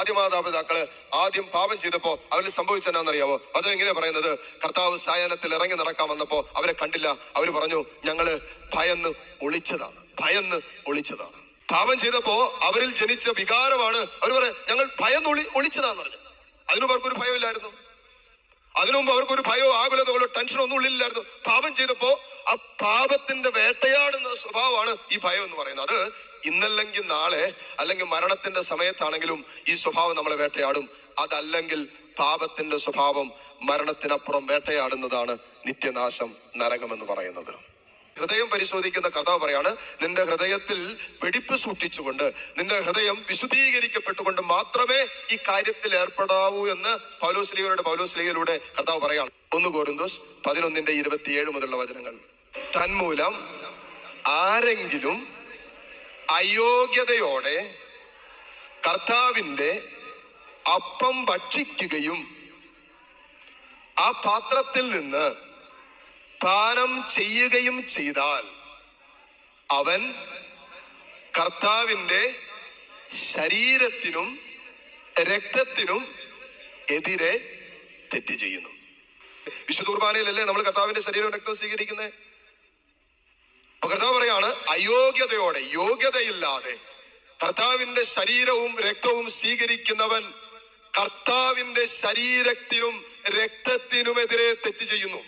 ആദ്യമാതാപിതാക്കൾ ആദ്യം പാപം ചെയ്തപ്പോ അവരിൽ സംഭവിച്ചെന്നാണെന്നറിയാവോ? വചനം എങ്ങനെ പറയുന്നത്? കർത്താവ് സായാഹ്നത്തിൽ ഇറങ്ങി നടക്കാൻ വന്നപ്പോ അവരെ കണ്ടില്ല. അവർ പറഞ്ഞു ഞങ്ങൾ ഭയന്ന് ഒളിച്ചതാണ്. ഭയന്ന് ഒളിച്ചതാണ്. പാപം ചെയ്തപ്പോ അവരിൽ ജനിച്ച വികാരമാണ്. അവർ പറയാം ഞങ്ങൾ ഭയന്ന് ഒളി ഒളിച്ചതാന്ന് പറഞ്ഞു. അതിനു അവർക്കൊരു ഭയമില്ലായിരുന്നു. അതിനു മുമ്പ് അവർക്കൊരു ഭയമോ ആകുലതകളോ ടെൻഷനോ ഒന്നും ഉള്ളില്ലായിരുന്നു പാപം ചെയ്തപ്പോ ആ പാപത്തിന്റെ വേട്ടയാടുന്ന സ്വഭാവമാണ് ഈ ഭയം എന്ന് പറയുന്നത്. അത് ഇന്നല്ലെങ്കിൽ നാളെ അല്ലെങ്കിൽ മരണത്തിന്റെ സമയത്താണെങ്കിലും ഈ സ്വഭാവം നമ്മളെ വേട്ടയാടും. അതല്ലെങ്കിൽ പാപത്തിന്റെ സ്വഭാവം മരണത്തിനപ്പുറം വേട്ടയാടുന്നതാണ് നിത്യനാശം നരകമെന്ന് പറയുന്നത്. ഹൃദയം പരിശോധിക്കുന്ന കഥ പറയാണ് നിന്റെ ഹൃദയത്തിൽ വെടിപ്പ് സൂക്ഷിച്ചുകൊണ്ട് നിന്റെ ഹൃദയം വിശുദ്ധീകരിക്കപ്പെട്ടുകൊണ്ട് മാത്രമേ ഈ കാര്യത്തിൽ ഏർപ്പെടാവൂ എന്ന് പൗലോസ്ലീഹയുടെ പൗലോസ്ലീഹയിലൂടെ കർത്താവ് പറയാണ്. ഒന്ന് കോരുന്തോസ് പതിനൊന്നിന്റെ ഇരുപത്തിയേഴ് മുതലുള്ള വചനങ്ങൾ. തന്മൂലം ആരെങ്കിലും അയോഗ്യതയോടെ കർത്താവിന്റെ അപ്പം ഭക്ഷിക്കുകയും ആ പാത്രത്തിൽ നിന്ന് പാനം ചെയ്യുകയും ചെയ്താൽ അവൻ കർത്താവിന്റെ ശരീരത്തിനും രക്തത്തിനും എതിരെ തെറ്റ് ചെയ്യുന്നു. വിശുദ്ധ കുർബാനയിലല്ലേ നമ്മൾ കർത്താവിന്റെ ശരീരവും രക്തവും സ്വീകരിക്കുന്നത് അപ്പൊ കർത്താവ് പറയാണ് അയോഗ്യതയോടെ യോഗ്യതയില്ലാതെ കർത്താവിന്റെ ശരീരവും രക്തവും സ്വീകരിക്കുന്നവൻ കർത്താവിന്റെ ശരീരത്തിനും രക്തത്തിനുമെതിരെ തെറ്റ് ചെയ്യുന്നു.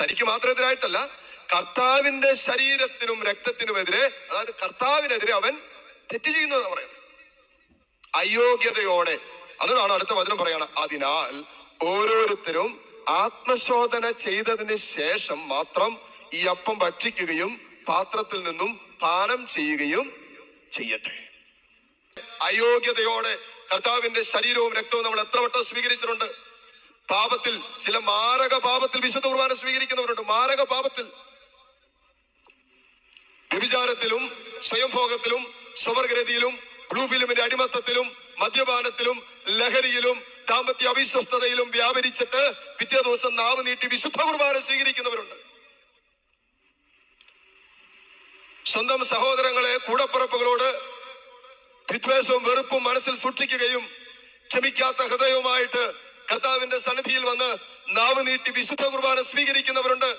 തനിക്ക് മാത്രം എതിരായിട്ടല്ല കർത്താവിന്റെ ശരീരത്തിനും രക്തത്തിനുമെതിരെ അതായത് കർത്താവിനെതിരെ അവൻ തെറ്റ് ചെയ്യുന്നു എന്ന് പറയുന്നത്. അയോഗ്യതയോടെ. അതുകൊണ്ടാണ് അടുത്ത വചനം പറയണം അതിനാൽ ഓരോരുത്തരും ആത്മശോധന ചെയ്തതിന് ശേഷം മാത്രം ഈ അപ്പം ഭക്ഷിക്കുകയും പാത്രത്തിൽ നിന്നും പാനം ചെയ്യുകയും ചെയ്യട്ടെ. അയോഗ്യതയോടെ കർത്താവിന്റെ ശരീരവും രക്തവും നമ്മൾ എത്ര വട്ടം സ്വീകരിച്ചിട്ടുണ്ട്? പാപത്തിൽ ചില മാരക പാപത്തിൽ വിശുദ്ധ കുർബാന സ്വീകരിക്കുന്നവരുണ്ട്. മാരക പാപത്തിൽ. വ്യഭിചാരത്തിലും സ്വയംഭോഗത്തിലും സ്വവർഗരതിയിലും ബ്ലൂ ഫിലിമിന്റെ അടിമത്തത്തിലും മദ്യപാനത്തിലും ലഹരിയിലും ദാമ്പത്യ അവിശ്വസ്തതയിലും വ്യാപരിച്ചിട്ട് പിറ്റേ ദിവസം നാവ് നീട്ടി വിശുദ്ധ കുർബാന സ്വീകരിക്കുന്നവരുണ്ട്. സ്വന്തം സഹോദരങ്ങളെ കൂടപ്പുറപ്പുകളോട് വിദ്വേഷവും വെറുപ്പും മനസ്സിൽ സൂക്ഷിക്കുകയും ക്ഷമിക്കാത്ത ഹൃദയവുമായിട്ട് കർത്താവിന്റെ സന്നിധിയിൽ വന്ന് നാവ് നീട്ടി വിശുദ്ധ കുർബാന സ്വീകരിക്കുന്നവരുണ്ട്.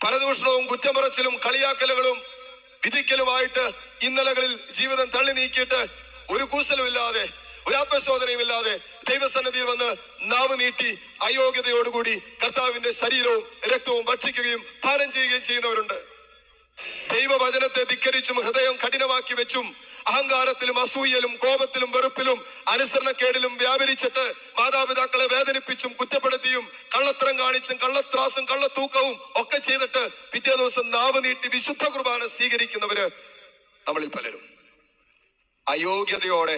പരദൂഷണവും കുറ്റമറച്ചിലും കളിയാക്കലുകളും വിധിക്കലുമായിട്ട് ഇന്നലകളിൽ ജീവിതം തള്ളി നീക്കിയിട്ട് ഒരു കൂസലുമില്ലാതെ ഒരു ആത്മശോധനയുമില്ലാതെ ദൈവസന്നിധിയിൽ വന്ന് നാവ് നീട്ടി അയോഗ്യതയോടുകൂടി കർത്താവിന്റെ ശരീരവും രക്തവും ഭക്ഷിക്കുകയും പാനം ചെയ്യുകയും ചെയ്യുന്നവരുണ്ട്. ദൈവവചനത്തെ ധിക്കരിച്ചും ഹൃദയം കഠിനമാക്കി വെച്ചും അഹങ്കാരത്തിലും അസൂയലും കോപത്തിലും വെറുപ്പിലും അനുസരണക്കേടിലും വ്യാപരിച്ചിട്ട് മാതാപിതാക്കളെ വേദനിപ്പിച്ചും കുറ്റപ്പെടുത്തിയും കള്ളത്തരം കാണിച്ചും കള്ളത്രാസും കള്ളത്തൂക്കവും ഒക്കെ ചെയ്തിട്ട് പിറ്റേ ദിവസം നാവ് നീട്ടി വിശുദ്ധ കുർബാന സ്വീകരിക്കുന്നവര് നമ്മളിൽ പലരും. അയോഗ്യതയോടെ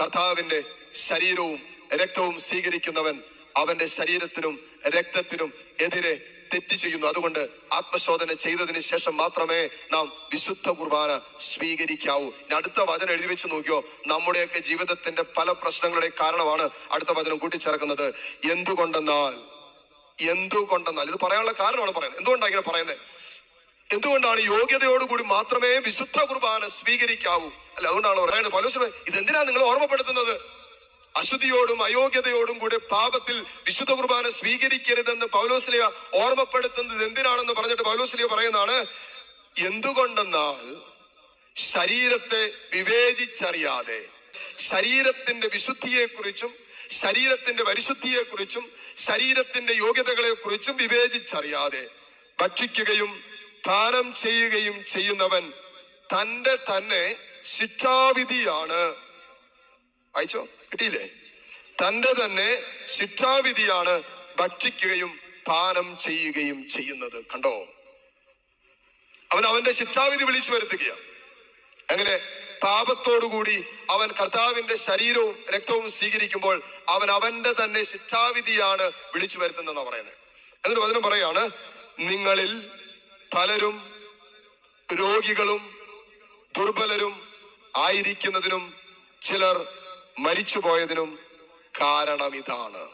കർത്താവിന്റെ ശരീരവും രക്തവും സ്വീകരിക്കുന്നവൻ അവന്റെ ശരീരത്തിനും രക്തത്തിനും എതിരെ തെറ്റ് ചെയ്യുന്നു. അതുകൊണ്ട് ആത്മശോധന ചെയ്തതിന് ശേഷം മാത്രമേ നാം വിശുദ്ധ കുർബാന സ്വീകരിക്കാവൂ. അടുത്ത വചനം എഴുതി വെച്ച് നോക്കിയോ? നമ്മുടെയൊക്കെ ജീവിതത്തിന്റെ പല പ്രശ്നങ്ങളുടെ കാരണമാണ് അടുത്ത വചനം കൂട്ടിച്ചേർക്കുന്നത്. എന്തുകൊണ്ടെന്നാൽ എന്തുകൊണ്ടെന്നാൽ ഇത് പറയാനുള്ള കാരണമാണ് പറയുന്നത്. എന്തുകൊണ്ടാണ് ഇങ്ങനെ പറയുന്നത്? എന്തുകൊണ്ടാണ് യോഗ്യതയോടുകൂടി മാത്രമേ വിശുദ്ധ കുർബാന സ്വീകരിക്കാവൂ? അല്ല അതുകൊണ്ടാണ് പറയുന്നത്. പല ഇത് എന്തിനാണ് നിങ്ങൾ ഓർമ്മപ്പെടുത്തുന്നത്? അശുദ്ധിയോടും അയോഗ്യതയോടും കൂടെ പാപത്തിൽ വിശുദ്ധ കുർബാന സ്വീകരിക്കരുതെന്ന് പൗലോസ്ലിയ ഓർമ്മപ്പെടുത്തുന്നത് എന്തിനാണെന്ന് പറഞ്ഞിട്ട് പൗലോസ്ലിയ പറയുന്നതാണ് എന്തുകൊണ്ടെന്നാൽ ശരീരത്തെ വിവേചിച്ചറിയാതെ ശരീരത്തിന്റെ വിശുദ്ധിയെക്കുറിച്ചും ശരീരത്തിന്റെ പരിശുദ്ധിയെക്കുറിച്ചും ശരീരത്തിന്റെ യോഗ്യതകളെ കുറിച്ചും വിവേചിച്ചറിയാതെ ഭക്ഷിക്കുകയും ദാനം ചെയ്യുകയും ചെയ്യുന്നവൻ തന്റെ തന്നെ ശിക്ഷാവിധിയാണ്. വായിച്ചോ? കിട്ടിയില്ലേ? തന്റെ തന്നെ ശിക്ഷാവിധിയാണ് ഭക്ഷിക്കുകയും പാനം ചെയ്യുകയും ചെയ്യുന്നത്. കണ്ടോ? അവൻ അവന്റെ ശിക്ഷാവിധി വിളിച്ചു വരുത്തുകയാണ് അങ്ങനെ പാപത്തോടുകൂടി അവൻ കർത്താവിന്റെ ശരീരവും രക്തവും സ്വീകരിക്കുമ്പോൾ അവൻ അവന്റെ തന്നെ ശിക്ഷാവിധിയാണ് വിളിച്ചു വരുത്തുന്നതെന്ന് പറയുന്നത്. എന്നിട്ട് വചനം പറയാണ് നിങ്ങളിൽ പലരും രോഗികളും ദുർബലരും ആയിരിക്കുന്നതിനും ചിലർ മരിച്ചുപോയതിനും കാരണം ഇതാണ്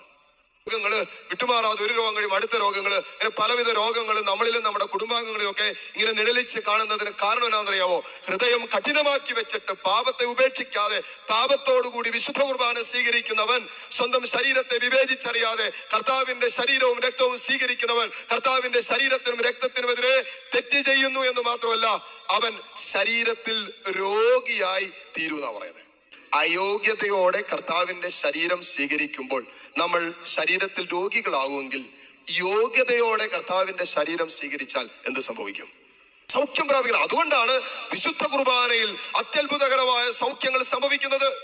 രോഗങ്ങൾ വിട്ടുമാറാതെ ഒരു രോഗം കഴിയും അടുത്ത രോഗങ്ങൾ അങ്ങനെ പലവിധ രോഗങ്ങൾ നമ്മളിലും നമ്മുടെ കുടുംബാംഗങ്ങളിലും ഒക്കെ ഇങ്ങനെ നിഴലിച്ച് കാണുന്നതിന് കാരണം എന്താണെന്നറിയാവോ? ഹൃദയം കഠിനമാക്കി വെച്ചിട്ട് പാപത്തെ ഉപേക്ഷിക്കാതെ പാപത്തോടുകൂടി വിശുദ്ധ കുർബാന സ്വീകരിക്കുന്നവൻ സ്വന്തം ശരീരത്തെ വിവേചിച്ചറിയാതെ കർത്താവിന്റെ ശരീരവും രക്തവും സ്വീകരിക്കുന്നവൻ കർത്താവിന്റെ ശരീരത്തിനും രക്തത്തിനുമെതിരെ തെറ്റ് ചെയ്യുന്നു എന്ന് മാത്രമല്ല അവൻ ശരീരത്തിൽ രോഗിയായി തീരുന്ന പറയുന്നത് അയോഗ്യതയോടെ കർത്താവിന്റെ ശരീരം സ്വീകരിക്കുമ്പോൾ നമ്മൾ ശരീരത്തിൽ രോഗികളാകുമെങ്കിൽ യോഗ്യതയോടെ കർത്താവിന്റെ ശരീരം സ്വീകരിച്ചാൽ എന്ത് സംഭവിക്കും? സൗഖ്യം പ്രാപിക്കണം. അതുകൊണ്ടാണ് വിശുദ്ധ കുർബാനയിൽ അത്യത്ഭുതകരമായ സൗഖ്യങ്ങൾ സംഭവിക്കുന്നത്.